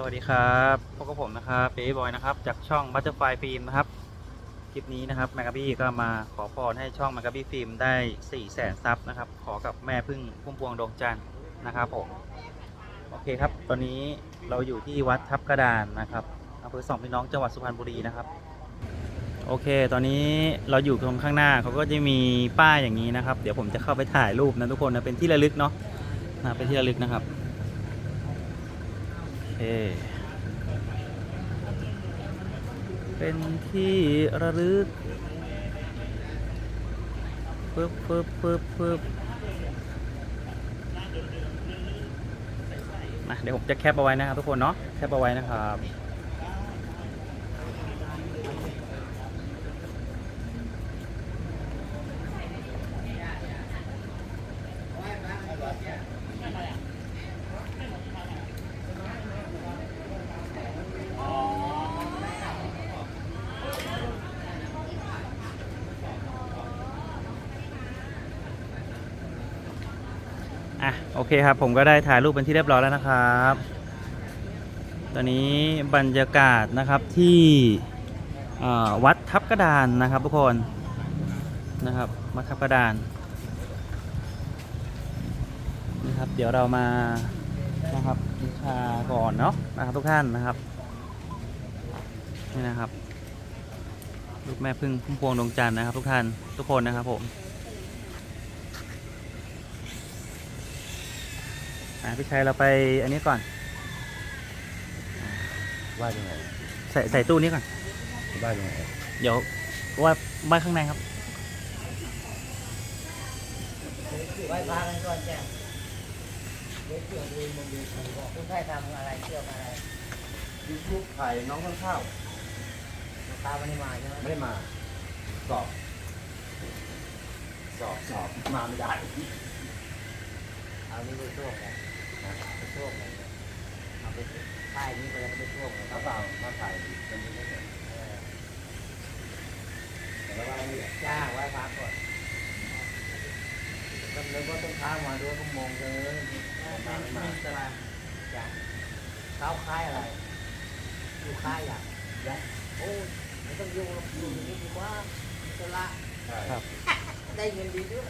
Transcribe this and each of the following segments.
สวัสดีครับพบกับผมนะครับเบย์บอยนะครับ จากช่อง Butterfly Film นะครับ คลิปนี้นะครับแมกกาบี้ก็มาขอพรให้ช่องแมกกาบี้ฟิล์มได้4 0 0แสนซับนะครับ ขอกับแม่พึ่งพุ่มพวงดวงจันทร์นะครับผม โอเคครับ ตอนนี้เราอยู่ที่วัดทับกระดานนะครับอำเภอสองพี่น้องจังหวัดสุพรรณบุรีนะครับ โอเค ตอนนี้เราอยู่ตรงข้างหน้าเขาก็จะมีป้ายอย่างนี้นะครับ เดี๋ยวผมจะเข้าไปถ่ายรูปนะทุกคนนะ เป็นที่ระลึกเนาะ นะ เป็นที่ระลึกนะครับ เค เป็นที่ระลึกปึ๊บปึ๊บปึ๊บปึ๊บมาเดี๋ยวผมจะแคปเอาไว้นะครับทุกคนเนาะ แคปเอาไว้นะครับ อะโอเคครับ ผมก็ได้ถ่ายรูปเป็นที่เรียบร้อยแล้วนะครับ ตอนนี้บรรยากาศนะครับที่วัดทับกระดานนะครับทุกคนนะครับวัดทับกระดานนะครับเดี๋ยวเรามานะครับบูชาก่อนเนาะนะครับทุกท่านนะครับนี่นะครับลูกแม่พึ่งพุ่มพวงดวงจันทร์นะครับ ทุกท่านทุกคนนะครับผม อะพี่ชัยเราไปอันนี้ก่อนว่ายังไงใส่ใส่ตู้นี้ก่อน ว่ายังไงเดี๋ยวว่าไว้ข้างในครับไหว้พระกันก่อนแจ้งเดี๋ยวเกี่ยวดูมึงดูกูบอกคุณใครทำอะไรเกี่ยวกับอะไรยูทูบถ่ายน้องข้างข้าวตาวันนี้มาใช่ไหมไม่ได้มา สอบ สอบ สอบ มาไม่ได้ เอานี่ไปช่วงเลย ไปช่วงเลยเอาไปป้ายนี้ไปแล้วก็ไปช่วงเลยคถ้าบเปล่าถ้าถ่ายเป็นไม่ได้แต่ว่านี่จ้างไว้พระก่อนก็เลยว่าต้องข้ามาด้วยก็มองเลยมาไม่มาตลาดจ้างเท้าคล้ายอะไรอยู่คล้ายอย่างยัดโอ้ยไม่ต้องยุ่งหรอกอยู่อย่างนี้ดีกว่าตลาดใช่ได้เงินดีด้วย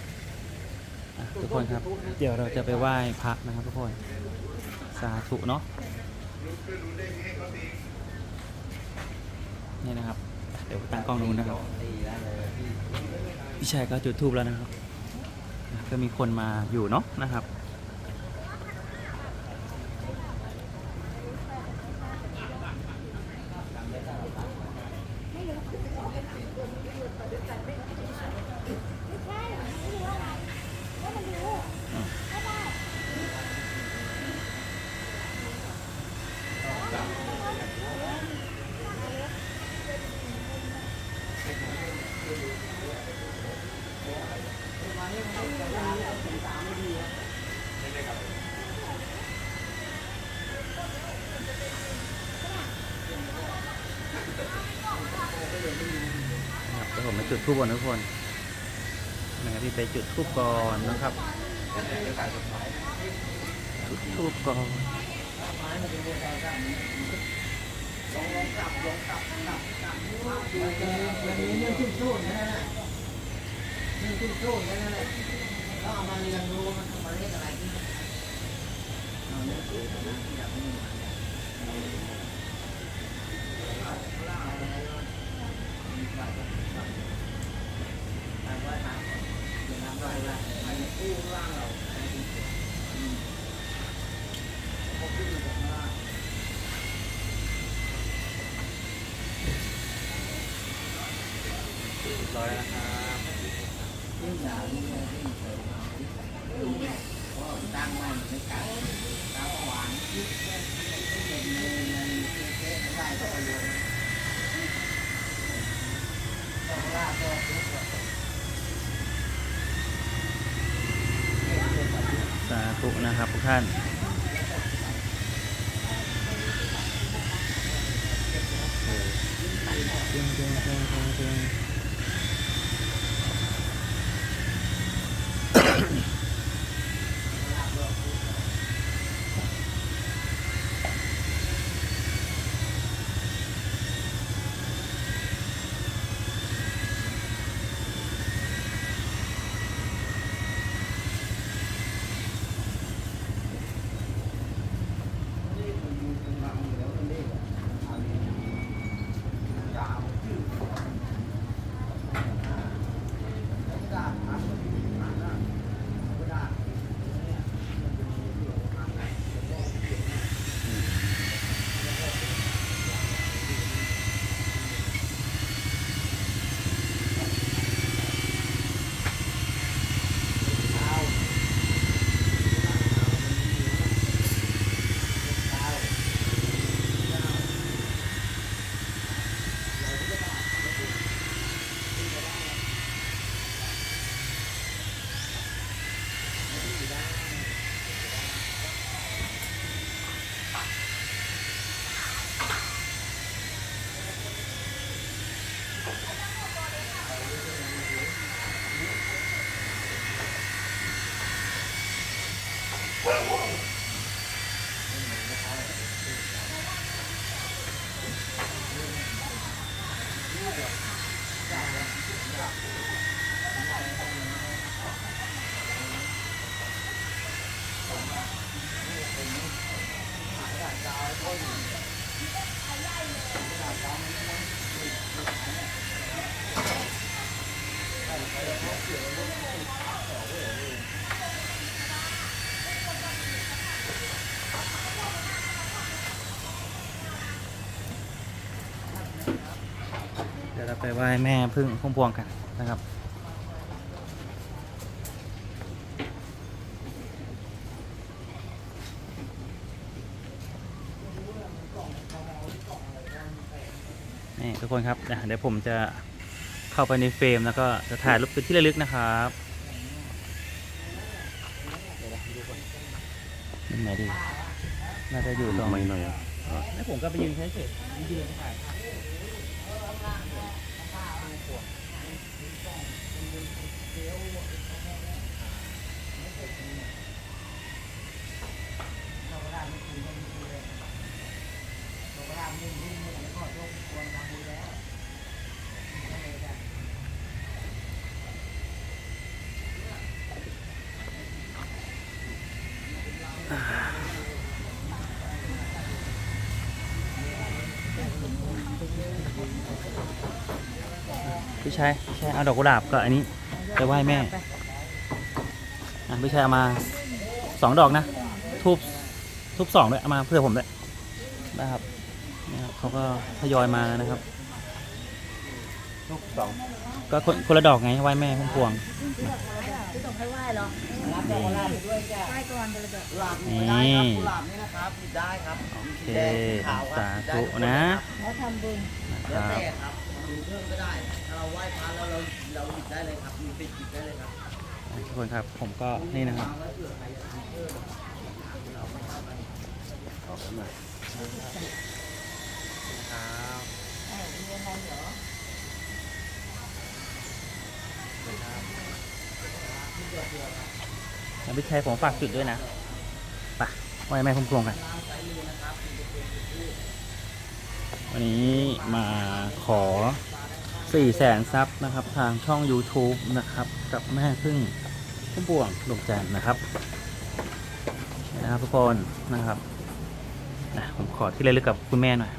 อะทุกคนครับ เดี๋ยวเราจะไปไหว้พระนะครับทุกคน สาธุเนาะ นี่นะครับ เดี๋ยวตั้งกล้องนู้นนะครับ พี่ชายก็จุดทูบแล้วนะครับ ก็มีคนมาอยู่เนาะนะครับ ทูบก่อนทุกคนนะครับพี่ไปจุดทูบก่อนนะครับจุดทูบก่อนมันมีเำไหว้ละมันกู้ร่างเราอืมพอขึ้นมาจากล่างร้อยแล้วนะครับยิ่งหนาวยิ่งเลยยิ่งเสริมเพราะตั้งมันไม่กัดตั้งหวานยิ่งเล่นเล่นเล่นเล่นเล่นได้ก็ไปเลยต้องลากก็ทุกข์ สา ธุนะครับทุกท่านเเดี๋ยวเราไปไหว้แม่พึ่งพุ่มพวงกันนะครับนี่ทุกคนครับ เดี๋ยวผมจะเข้าไปในเฟรมแล้วก็จะถ่ายรูปเป็นที่ระลึกนะครับเดี๋ยวนะดูก่อนนี่ไหนดี น่าจะอยู่ตรงไม่หน่อยอะแล้วผมก็ไปยืนเฉยๆยืนถ่าย พี่ชายพี่ชายเอาดอกกุหลาบกับอันนี้ ไปไหว้แม่อะพี่ชายเอามาสองดอกนะทูบทูบสองด้วยเอามาเพื่อผมด้วยนะครับนี่ครับเขาก็ทยอยมานะครับลูกสองก็คนคนละดอกไงไหว้แม่พุ่มพวงไม่ต้องให้ไหว้หรอกรับดอกกุหลาบไปด้วยจ้ะไหว้ก่อนไปเลยเถอะกุหลาบมีไม่ได้ครับกุหลาบนี่นะครับมีได้ครับโอเคสีแดงสีขาวคสารับได้ธุทุกคนะเขาทำบุญนะคแล้วรับแต่ครับ ดูเพิ่มก็ได้ ถ้าเราไหว้พระแล้วเราเราหยิบได้เลยครับมีไปหยิบได้เลยครับทุกคนครับผมก็นี่นะครับออกมาเออมีอะไรเหรอแล้วพี่ชายผมฝากจุดด้วยนะไปไว้แม่พุ่มพวงกัน วันนี้มาขอ4แสนซับนะครับ ทางช่อง YouTube นะครับ กับแม่พึ่งพุ่มพวงดวงจันทร์นะครับนะครับทุกคนนะครับนะผมขอที่ระลึกกับคุณแม่หน่อย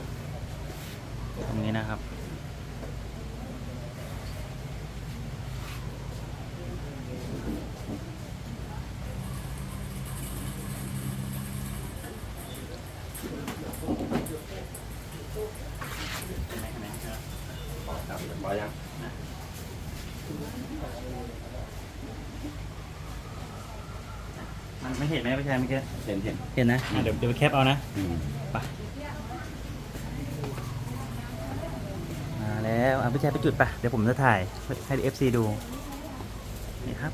ตรงนี้นะครับพอยัง มันไม่ เห็นไหมพี่ชายเมื่อกี้เห็นเห็นเห็นนะอะเดี๋ยวเดี๋ยวไปแคปเอานะ อืมไป มาแล้วอะพี่ชายไปจุดไปเดี๋ยวผมจะถ่ายให้เอฟซีดู นี่ครับ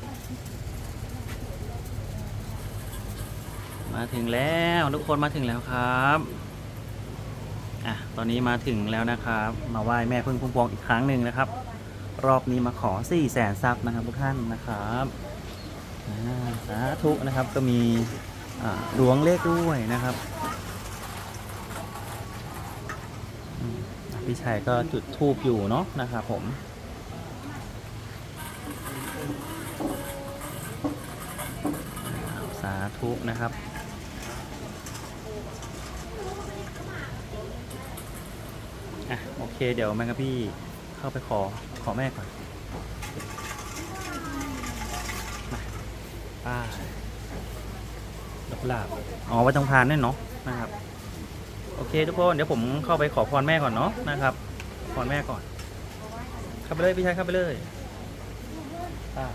มาถึงแล้วทุกคนมาถึงแล้วครับอะตอนนี้มาถึงแล้วนะครับ มาไหว้แม่พึ่งพุ่มพวงอีกครั้งหนึ่งนะครับ รอบนี้มาขอ4ี่แสนซับนะครับทุกท่านนะครับอ่า สาธุนะครับก็มีหลวงเลขด้วยนะครับพี่ชัยก็จุดทูบอยู่เนาะนะครับผมสาธุนะครับอะโอเคเดี๋ยวแมงกะพี่เข้าไปขอขอแม่ก่อนมา ป้าดอกกุหลาบอ๋อไว้ตรงพานนี่เนาะนะครับ โอเคทุกคนเดี๋ยวผมเข้าไปขอพรแม่ก่อนเนาะนะครับพรแม่ก่อนเข้าไปเลยพี่ชายเข้าไปเลยป้า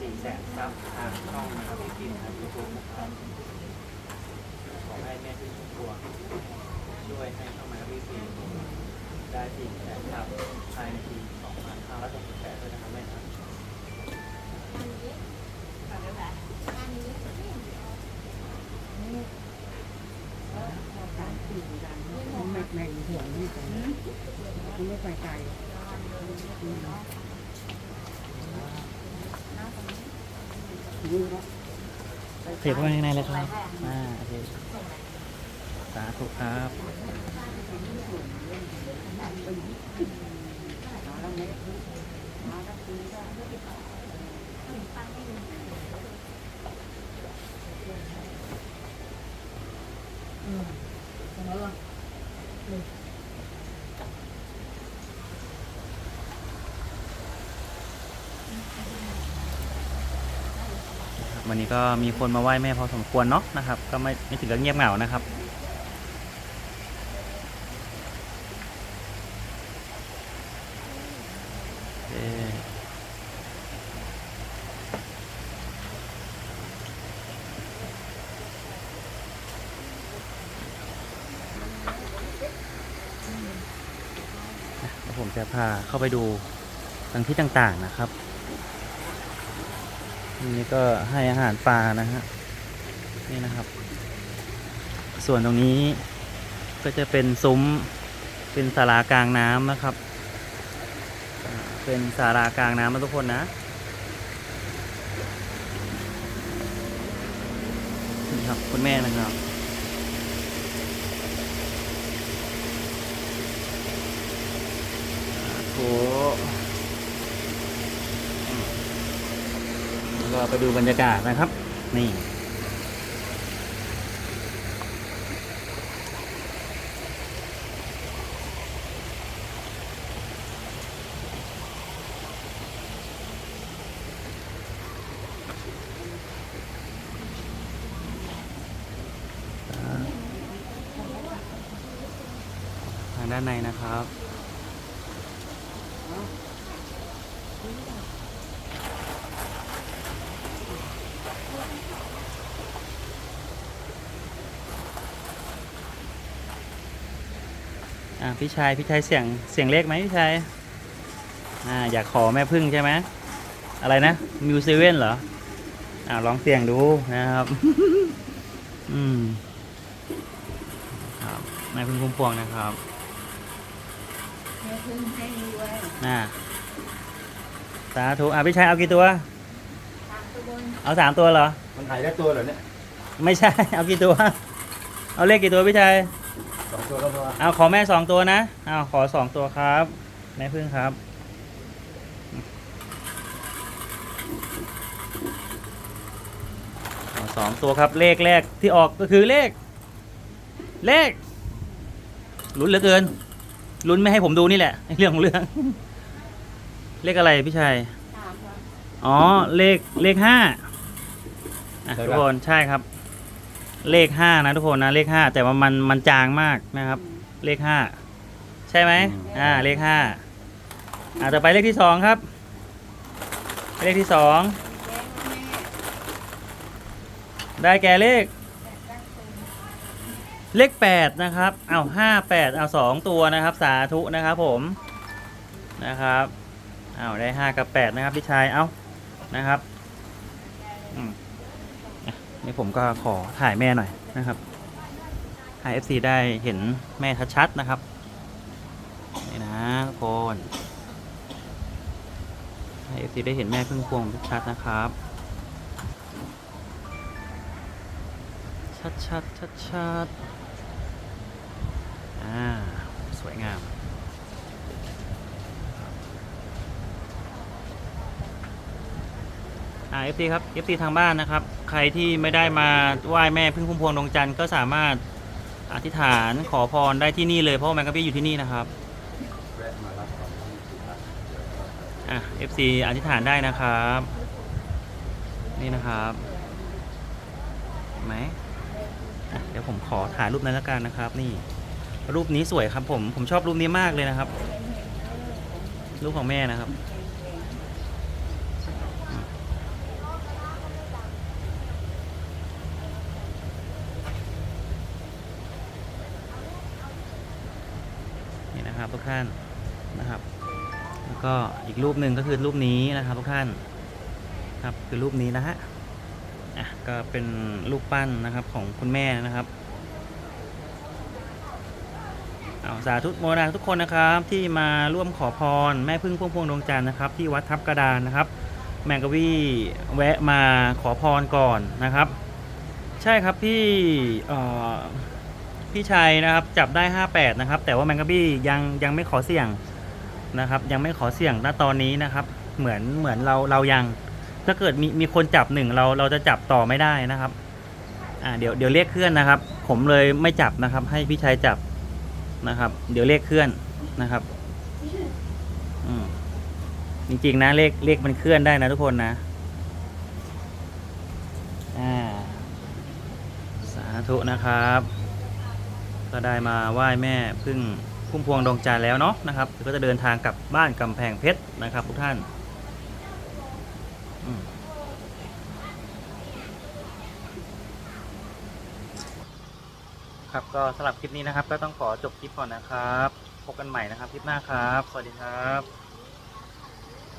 สี่แสนซับทางช่องนะครับพี่กินทางยูทูบนะครับขอให้แม่ที่ชุมพวง ช่วยให้ช่องมาพี่กินได้สี่แสนซับภายในปี2568ด้วยนะครับแม่ครับแม่แม่ห่วงนี่กันมันไม่ไปไกลอืมยืนแล้วเสียบเข้าไปข้างในเลยครับ อ่าโอเค สาธุครับวันนี้ก็มีคนมาไหว้แม่พอสมควรเนาะนะครับ ก็ไม่ไม่ถึงกับเงียบเหงานะครับ เข้าไปดูทางที่ต่างๆนะครับ นี่ก็ให้อาหารปลานะฮะนี่นะครับ ส่วนตรงนี้ก็จะเป็นซุ้มเป็นศาลากลางน้ำนะครับ เป็นสารากลางน้ำนะทุกคนนะนี่ครับคุณแม่นะครับโถแล้วก็ ไปดูบรรยากาศนะครับ นี่ทางด้านในนะครับ พี่ชายพี่ชายเสียงเสียงเลขไหมพี่ชายอ่าอยากขอแม่พึ่งใช่ไหมอะไรนะมิวเซเว่นเหรออ่าลองเสียงดูนะครับ อืมครับแม่พึ่งพุ่มพวงนะครับแม่พึ่งให้ไว้น่าสาธุอะพี่ชายเอากี่ตัวตามตัวบนเอาสามตัวเหรอมันถ่ายได้ตัวเหรอเนี่ยไม่ใช่ เอากี่ตัว เอาเลขกี่ตัวพี่ชายสอง ตัวก็พอเอาขอแม่สองตัวนะเอาขอสองตัวครับ แม่พึ่งครับเอาสองตัวครับเลขแรกที่ออกก็คือเลข เลขลุ้นเหลือเกินลุ้นไม่ให้ผมดูนี่แหละเรื่องของเรื่อง เลขอะไรพี่ชายตามครับอ๋อเลขเลขห้าอะทุกคนใช่ครับ เลขห้านะทุกคนนะเลขห้าแต่ว่ามันมันจางมากนะครับ เลขห้าใช่ไหมอ่าเลขห้าอ่าต่อไปเลขที่สองครับ เลขที่สองได้แก่เลข เลขแปดนะครับ เอาห้าแปดเอาสองตัวนะครับ สาธุนะครับผมนะครับเอาได้ห้ากับแปดนะครับพี่ชายเอานะครับ อืมอะ นี่ผมก็ขอถ่ายแม่หน่อยนะครับให้ FC ได้เห็นแม่ชัดๆนะครับนี่นะทุกคนให้ FC ได้เห็นแม่พึ่งพวงชัดๆนะครับ ชัดชัดชัดชัดๆอ่าสวยงาม อ่า FC ครับ FC ทางบ้านนะครับ ใครที่ไม่ได้มาไหว้แม่พึ่งพุ่มพวงดวงจันทร์ก็สามารถอธิษฐานขอพรได้ที่นี่เลยเพราะว่าแมงกะบี้อยู่ที่นี่นะครับแวะมารับของที่สุพรรณอะ FC อธิษฐานได้นะครับ นี่นะครับเห็นไหมอะเดี๋ยวผมขอถ่ายรูปนั้นแล้วกันนะครับ นี่ รูปนี้สวยครับผมผมชอบรูปนี้มากเลยนะครับ รูปของแม่นะครับ นี่นะครับ ท่านนะครับ แล้วก็อีกรูปหนึ่งก็คือรูปนี้นะครับทุกท่านครับคือรูปนี้นะฮะอะก็เป็นรูปปั้นนะครับของคุณแม่นะครับเอาสาธุโมนาทุกคนนะครับที่มาร่วมขอพรแม่พึ่งพุ่มพวงดวงจันทร์นะครับ ที่วัดทับกระดานนะครับ แมงกวี่แวะมาขอพรก่อนนะครับ ใช่ครับพี่เอ่อ พี่ชัยนะครับจับได้ 58 นะครับ แต่ว่าแมงกะบี้ยังยังไม่ขอเสี่ยงนะครับ ยังไม่ขอเสี่ยงณตอนนี้นะครับ เหมือนเหมือนเราเรายังถ้าเกิดมีมีคนจับหนึ่งเราเราจะจับต่อไม่ได้นะครับอ่าเดี๋ยวเดี๋ยวเลขเคลื่อนนะครับ ผมเลยไม่จับนะครับ ให้พี่ชายจับนะครับ เดี๋ยวเลขเคลื่อนนะครับอืมจริงๆนะเลขเลขมันเคลื่อนได้นะทุกคนนะอ่าสาธุนะครับ ก็ได้มาไหว้แม่พึ่งพุ่มพวงดวงจันทร์แล้วเนาะนะครับก็จะเดินทางกลับบ้านกำแพงเพชรนะครับทุกท่านครับก็สำหรับคลิปนี้นะครับ ก็ต้องขอจบคลิปก่อนนะครับ พบกันใหม่นะครับคลิปหน้าครับ สวัสดีครับ